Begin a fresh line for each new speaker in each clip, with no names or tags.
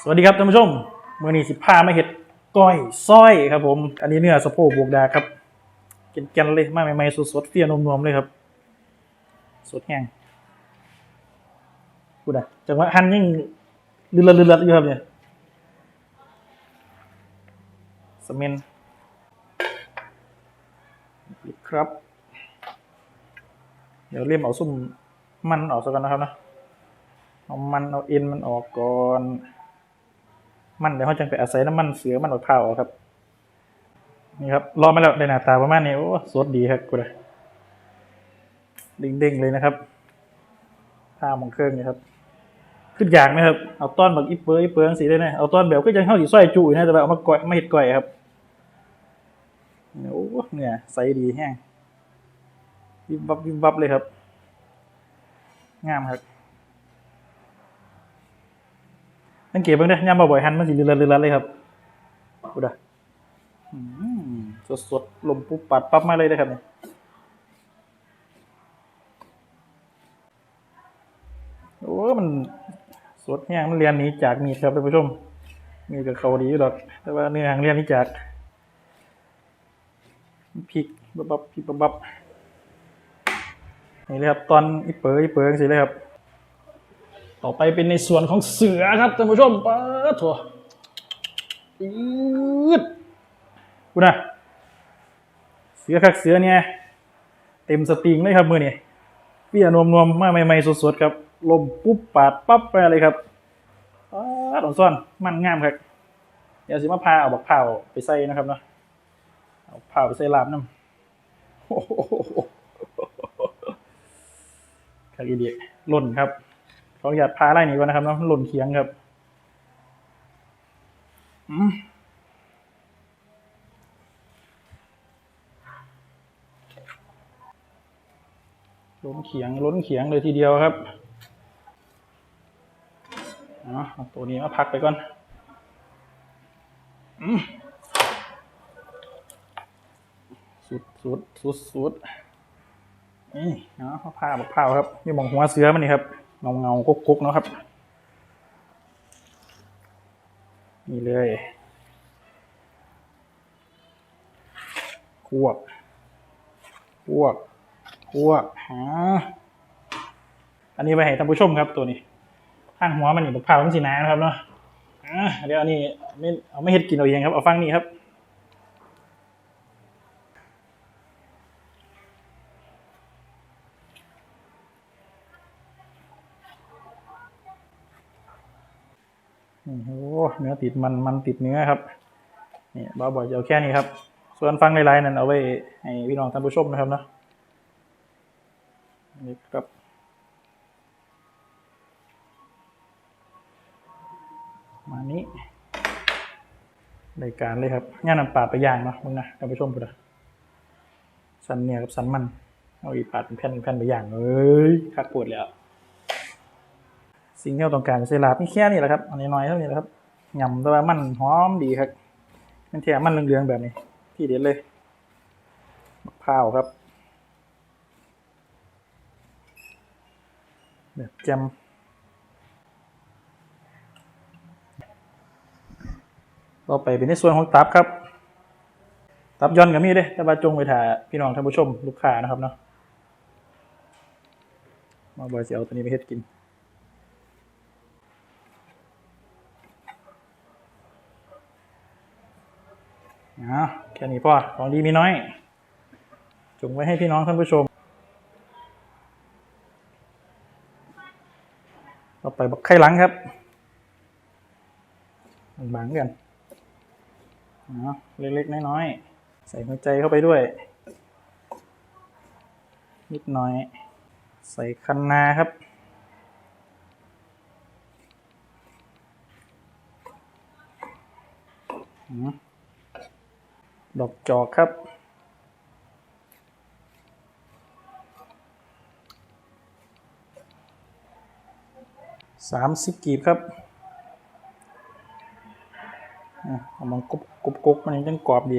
สวัสดีครับท่านผู้ชมเมื่อนี้สิพาไมาเห็ดก้อยส้อยครับผม อันนี้เนื้อสะโพกบวกดาครับกินกันเลยมาใหม่ๆสดๆเฟี้ยนมๆเลยครับ สดแห้งกูดะจังหวะหั่นยิ่งลือๆๆอยู่ครับเนี่ยสเมนครับ เดี๋ยวเลี่ยมเอาซุ่มมันออกซะก่อนนะครับนะเอามันเอาเอ็นมันออกก่อน มันเดี๋ยวเขาจะไปอาศัยน้ำมันเสือมันออกข้าวออกครับ นี่ครับรอมาแล้วได้หน้าตาประมาณนี้โอ้สดดีครับกูเลยเด้งๆเลยนะครับผ้าของเครื่องนี่ครับขึ้นอย่ากไหมครับเอาต้อนแบบอีเปอร์อีเปอร์สีได้ไหมเอาต้อนแบบก็ยังเข้าสีสร้อยจุอยู่นะแต่แบบเอามาก่อยมาเห็ดก่อยครับโอ้เนี่ยใสดีแห้งวิบวับวิบวับเลยครับ งามครับ สังเกตบ้างเด้ย่ำบ่อยๆหันมันสิเรือนๆเลยครับกูดะสดสดๆลมปุ๊บปัดปั๊บมาเลยนะครับเนี่ยโอ้มันสดแห้งมันเรียนนี้จากมีดครับท่านผู้ชมมีกับเขาดีอยู่หรอก แต่ว่าเนื้อหางเรียนนี้จากพริกบับบับพริกบับบับนี่เลยครับตอนอีเป๋ออีเป๋อสิเลยครับ ต่อไปเป็นในส่วนของเสือครับท่านผู้ชมปะถั่วอืดกูนะเสือคักเสือเนี่ยเต็มสตริงเลยครับมือนี่เปี้ยนวมนวมๆมาใหม่ๆสดๆครับ ลมปุ๊บปาดปั๊บไปเลยครับป๊าดอ่อนซ่อนมันงามครับเดี๋ยวสิมาพาเอาบักเผาไปใส่นะครับเนาะเอาเผาไปใส่ลาบน้ำโอ้โหคากีเดียล่นครับ เขาอยากพาไล่หนีก่อนนะครับเนาะหล่นเคียงครับล้นเขียงล้นเขียงเลยทีเดียวครับเอาตัวนี้มาพักไปก่อนอืมสุดสุดสุดสุดนี่เนาะผ้าบักผ้าครับนี่มองหัวเสือมันนี่ครับ เงาเงากุ๊กกุ๊กๆนะครับ นี่เลยควบควบควบหาอันนี้ไปให้ท่านผู้ชมครับตัวนี้ ข้างหัวมันนี่บักพร้าวมันสีน้ำนะครับเนาะอะเดี๋ยวอันนี้ไม่เอาไม่เห็ดกินเอาเองครับ เอาฟังนี่ครับ โอ้เนื้อติดมันมันติดเนื้อครับนี่บ้าบ่อยจะเอาแค่นี้ครับ ส่วนฟังในไลน์นั้นเอาไว้ให้พี่น้องท่านผู้ชมนะครับเนาะนี่ครับมานี้ในการเลยครับง่านนำปาดไปย่างเนาะมึงนะท่านผู้ชมปุ๊ดะสันเนี่ยกับสันมัน เอาอีปาดเป็นแผ่นเป็นแผ่นไปย่างเอ้ยคักปวดแล้ว สิ่งที่เราต้องการเซลาบนี่แค่นี้แหละครับ อันนี้น้อยเท่านี้แหละครับยำแต่ว่ามันหอมดีครับ มันแถมมันเหลืองๆแบบนี้ ที่เด็ดเลยมะพร้าวครับ แบบแจมต่อไปเป็นในส่วนของตับครับ ตับย่อนกับมีเด้แต่ว่าจงไปถ่ายพี่น้องท่านผู้ชมลูกค้านะครับเนาะมาบอยเสียวตัวนี้ไปเฮ็ดกิน อะแค่นี้พอของดีมีน้อย จุงไว้ให้พี่น้องท่านผู้ชม ต่อไปบักไข่หลังครับบางกันเนาเล็กๆ น้อยๆ ใส่หัวใจเข้าไปด้วย นิดหน่อย ใส่คันนาครับอืม ดอกจอกครับ สามสิบกีบครับอะเอามันกรุบกรุบกรุบมันยังกรอบดี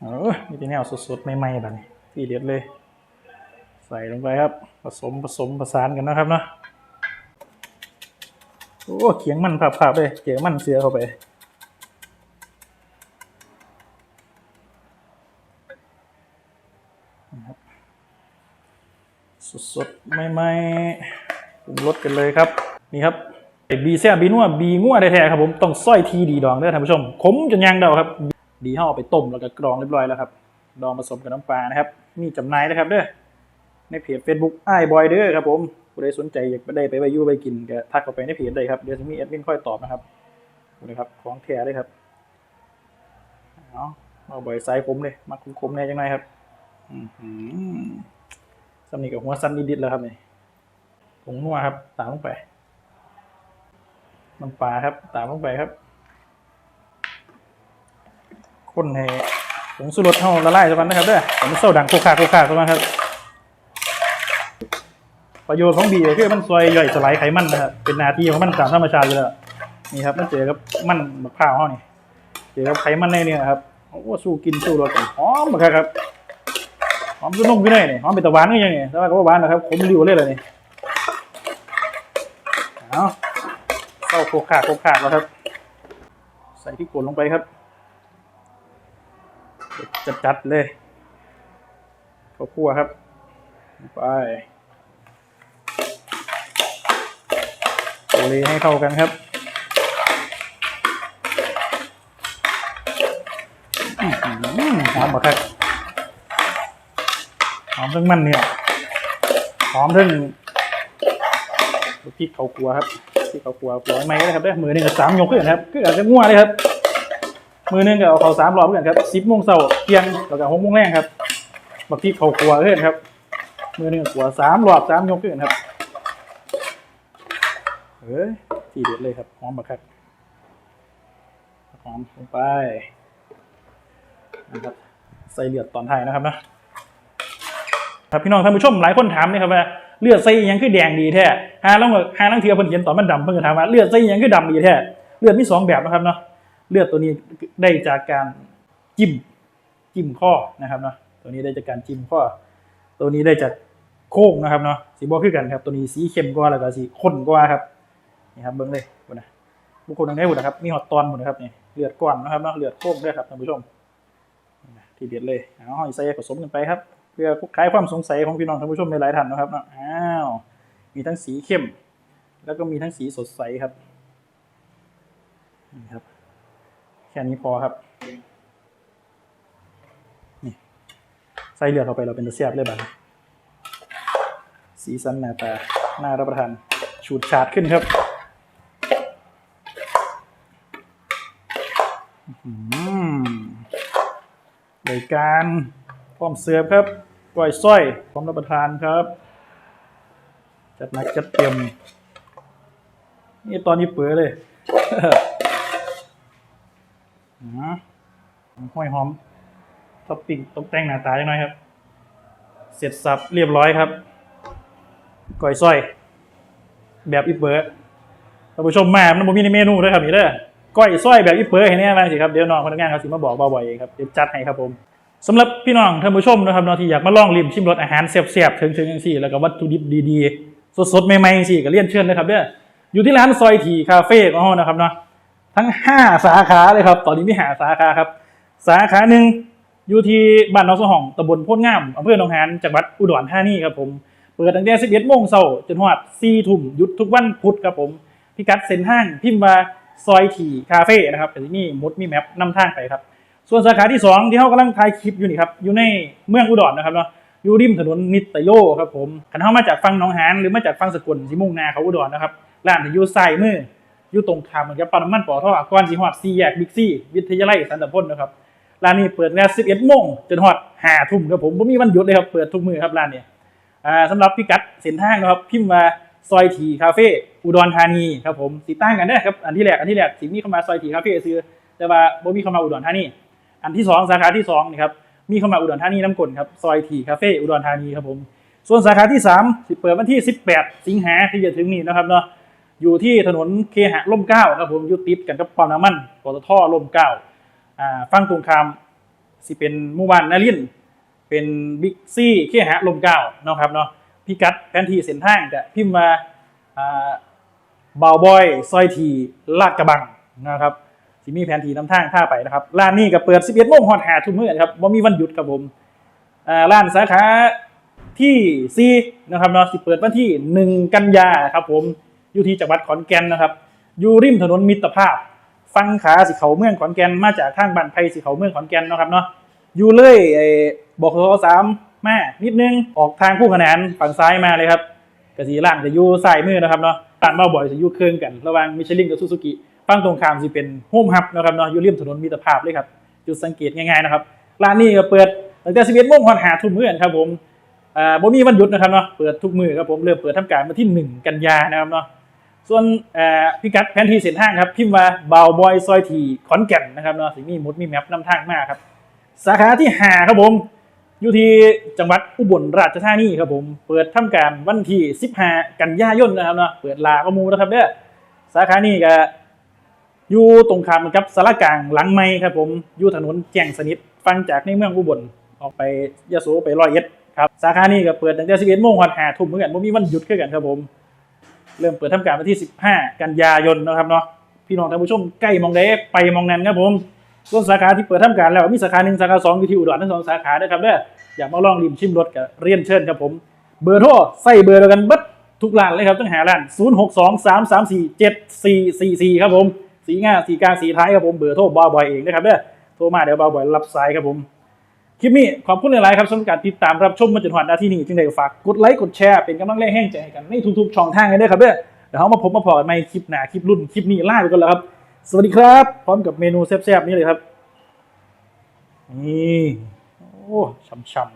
เออนี่เป็นแนวสดๆ ใหม่ๆแบบนี้ที่เด็ดเลย ใส่ลงไปครับ ผสมผสมประสานกันนะครับเนาะ โอ้เขียงมันผับๆเลยเขียงมันเสือเข้าไปสดๆใหม่ๆปรุงรสกันเลยครับ นี่ครับบีแซ่บบีนัวบีงัวแท้ๆครับผมต้องส้อยทีดีดองเด้อท่านผู้ชมขมจนยางเดาครับ ดีห่อไปต้มแล้วก็กรองเรียบร้อยแล้วครับ ดองผสมกับน้ำปลานะครับ มีจำหน่ายนะครับเด้อ ในเพจ Facebook ไอ้บอยเด้อครับผมผู้ใดสนใจอยากไปได้ไปไปยูไปกินก็ทักเข้าไปในเพจได้ครับเดี๋ยวจะมีแอดมินค่อยตอบนะครับนี่ครับของแท้เลยครับเอาเอาบอยไซส์คมเลยมาคมๆแน่จังไงครับอือหือสำนีกับหัวสั้นนิดๆแล้วครับนี่ผงนัวครับ ตามลงไปน้ำปลาครับ ตามลงไปครับคนให้ผงสุรสเท่าละลายสักวันนะครับเด้อผมนเศร้าดังโคคาโคคาสักวันครับ ประโยชน์ของบีก็คือมันซอยย่อยสลายไขมันนะครับเป็นหนาทีของมันตามธรรมชาติอยู่แล้วนี่ครับมันเจอกับมันมะพร้าวเขานี่เจอกับไขมันในเนี่ยครับโอ้สู้กินสู้รสกันหอมมากครับหอมจนนุ่มขึ้นเลยนี่หอมเป็นตะวานก็ยังไงแต่ว่าก็บ่หวานนะครับขมริ้วเลยเลยนี่เอาเข้าโคกขาดโคกขาดแล้วครับ ใส่พริกป่นลงไปครับจัดๆเลยข้าวคั่วครับไป โอ เลให้เข้ากันครับหอมมากครับหอมทั้งมันเนี่ยหอมทั้งพริกเขากลัวครับพริกเขากลัวกลัวไม่ได้ครับได้มือหนึ่งกับสามยกขึ้นครับก็อาจจะง่วเลยครับ มือหนึ่งก็เอาเขาสามรอบเหมือนกันครับสิบโมงเช้าเที่ยงแล้วก็หกโมงแรงครับบักพริกเขากลัวขึ้นครับ มือหนึ่งก็กลัวสามรอบสามยกขึ้นครับ เฮ้ยทีเด็ดเลยครับหอมบักครับหอมลงไปนะครับใส่เลือดตอนท้ายนะครับนะครับพี่น้องท่านผู้ชมหลายคนถามนี่ครับว่าเลือดใส่ยังคือแดงดีแท้หาล้วหาลังเทียเพิ่นเขียนตอนมันดำเพิ่นก็ถามว่าเลือดใส่ยังคือดำดีแท้เลือดมีสองแบบนะครับเนาะเลือดตัวนี้ได้จากการจิ้มจิ้มข้อนะครับเนาะตัวนี้ได้จากการจิ้มข้อ ตัวนี้ได้จากโค้งนะครับเนาะสีบอคือกันครับ ตัวนี้สีเข้มกว่าแล้วก็สีข้นกว่าครับ นี่ครับเบิ้งเลยบุญนะบุคคลทางได้บุญนะครับ มีหอดตอนบุญนะครับนี่เลือดก้อนนะครับเนาะเลือดโค้งด้วยครับท่านผู้ชมนี่นะทีเด็ดเลยเอาหอยใส่ผสมกันไปครับ เพื่อคลายความสงสัยของพี่น้องท่านผู้ชมในหลายท่านนะครับเนาะอ้าวมีทั้งสีเข้ม แล้วก็มีทั้งสีสดใสครับนี่ครับ แค่นี้พอครับนี่ใส่เลือดเข้าไปเราเป็นตะเสียบเลยบบนี้สีสันหน้าตาน่ารับประทานฉูดฉาดขึ้นครับ รายการพร้อมเสิร์ฟครับก้อยส้อยพร้อมรับประทานครับ จัดหนักจัดเต็มนี่ตอนนี้เปื่อเลยห้อยหอมท็อปปิ้งตกแต่งหน้าตาจังหน่อยครับ เสร็จสับเรียบร้อยครับก้อยส้อย แบบอีเปิร์ท่านผู้ชมมามันบ่มีในเมนูด้วยครับนี่เด้อ ก้อยส้อยแบบอีเปิร์ให้แน่บ้างสิครับเดี๋ยวน้องพนักงานเขาสิมาบอกบ่อยๆเองครับเดี๋ยวจัดให้ครับผมสำหรับพี่น้องท่านผู้ชมนะครับเนาะที่อยากมาลองริมชิมรสอาหารแซ่บๆถึงๆจังซี่ แล้วก็วัตถุดิบดีๆ สดๆใหม่ๆจังซี่ก็เรียนเชิญนะครับเด้ออยู่ที่ร้านซอยทีคาเฟ่ของเรานะครับเนาะทั้ง 5 สาขาเลยครับ ตอนนี้มีหาสาขาครับ สาขาหนึ่งอยู่ที่บ้านหนองสะห่องตำบลโพนงามอำเภอหนองหานจังหวัดอุดรธานีครับผมเปิดตั้งแต่11โมงเช้าจนฮอด4ทุ่มหยุดทุกวันพุธครับผมพิกัดเซ็นห้างพิมพ์มา ซอยถีคาเฟ่นะครับแต่ที่นี่มุดมีแมปนำทางไปครับ ส่วนสาขาที่ 2 ที่เขากำลังถ่ายคลิปอยู่นี่ครับอยู่ในเมืองอุดรนะครับเนาะอยู่ริมถนนนิตโยครับผมขันเข้ามาจากฝั่งหนองหานหรือมาจากฝั่งสกลสิมุ่งนาเขาอุดรนะครับร้านที่อยู่ซ้ายมืออยู่ตรงข้ามเหมือนกับปั๊มน้ำมันปอทก่อนสิฮอดซีแยกบิ๊กซี่วิทยาลัยสันตพลนะครับร้านนี้เปิดตั้งแต่11โมงจนฮอด5ทุ่มครับผมบ่มีวันหยุดเลยครับเปิดทุกมือครับร้านนี้อ่าสำหรับพิกัดเส้นทางนะครับพิมพ์มาซอยทีคาเฟ่ อุดรธานีครับผมติดตั้งกันได้ครับอันที่แรกอันที่แรกสิมีเข้ามาซอยทีคาเฟ่เอซื้อแต่ว่าบ่มีเข้ามาอุดรธานีอันที่สองสาขาที่สองนี่ครับมีเข้ามาอุดรธานีน้ำกลนครับซอยทีคาเฟ่อุดรธานีครับผมส่วนสาขาที่3สิเปิดวันที่ 18 สิงหาที่จะถึงนี้นะครับเนาะอยู่ที่ถนนเคหะร่มเก้าครับผมยู่ติดกันกับปั๊มน้ำมันปตทร่มเก้าอ่าฟังตรงข้ามสิเป็นมู่บ้านนารินเป็นบิ๊กซี่เขี้ยหะลมเก้าเนาะครับเนาะพิกัดแผนที่เส้นทางจะพิมพ์มา อ่าบาวบอยซอยทีลาดกระบังนะครับที่มีแผนทีนำทางท่าไปนะครับร้านนี้ก็เปิด 11โมงฮอดหาทุ่มมื้อครับบ่มีวันหยุดครับผมอ่าร้านสาขาที่4นะครับเนาะสิเปิดวันที่ 1 กันยาครับผมอยู่ที่จังหวัดขอนแก่นนะครับ อยู่ริมถนนมิตรภาพ ฟังขาสิเขาเมืองขอนแก่นมาจากทางบ้านไผ่สิเขาเมืองขอนแก่นนะครับเนาะอยู่เลยไอ้บอกขสามมานิดนึงออกทางคู่ขนานฝั่งซ้ายมาเลยครับกระสีล่างจะอยู่ซ้ายมือนะครับเนาะ ตันมาบ่อยจะอยู่เครื่องกัน ระหว่างมิชลินกับซูซูกิฝั่งตรงข้ามสิเป็นโฮมฮับนะครับเนาะอยู่ริมถนนมิตรภาพเลยครับ จุดสังเกตง่ายๆนะครับ ร้านนี้ก็เปิดตั้งแต่11โมงฮอดหาทุ่มมื้อครับผมอ่าบ่มีวันหยุดนะครับเนาะ เปิดทุกมือครับผม เริ่มเปิดทำการวันที่หนึ่งกันยานะครับเนาะ ส่วนอ่อพิกัดแผนที่เส้นทางครับ พิมพ์ว่าบาบอยซอยทีขอนแก่นนะครับเนาะสิมีมุดมีแมปนำทางมากครับ สาขาที่หาครับผม อยู่ที่จังหวัดอุบลราชธานีครับผม เปิดทำการวันที่ 15 กันยายนนะครับเนาะ เปิดลาข้อมูลนะครับเด้อสาขานี้ก็อยู่ตรงข้ามกับสารกลางหลังไม้ครับผม อยู่ถนนแจ้งสนิท ฟังจากในเมืองอุบลออกไปยะโสไปร้อยเอ็ดครับ สาขานี้ก็เปิดตั้งแต่11โมงวันหาทุ่มเหมือนกันบ่มีวันหยุดคือกันครับผม เริ่มเปิดทำการวันที่ 15 กันยายนนะครับเนาะ พี่น้องท่านผู้ชมใกล้มองได้ไปมองนั้นครับผม ส่วนสาขาที่เปิดทำการแล้วมีสาขาหนึ่งสาขาสองอยู่ที่อุดรทั้งสองสาขาด้ครับเด้ออยากมาลองริมชิมรสกับเรียนเชิญครับผม เบอร์โทรใส่เบอร์เดียวกันบัดทุกร้านเลยครับตั้งหาร้าน 0 6 2 3 3 4 7 4 4 4 ครับผม สีง่าสีกลางสีท้ายครับผมเบอร์โทรบาวบอยเองนะครับเด้อโทรมาเดี๋ยวบาวบอยรับสายครับผม คลิปนี้ขอบคุณหลายๆครับสำหรับการติดตามรับชมมาจนถึงนาที่นี้จึงได้ฝากกดไลค์กดแชร์เป็นกำลังแรงแห้งใจให้กันในทุกๆช่องทางเลยเด้ครับเด้อเดี๋ยวเรามาพบมาพอกันในคลิปหน้าคลิปรุ่นคลิปนี้ล่าไปก่อนแล้วครับ สวัสดีครับ พร้อมกับเมนูแซ่บๆ นี้เลยครับ นี่ โอ้ช่ำๆ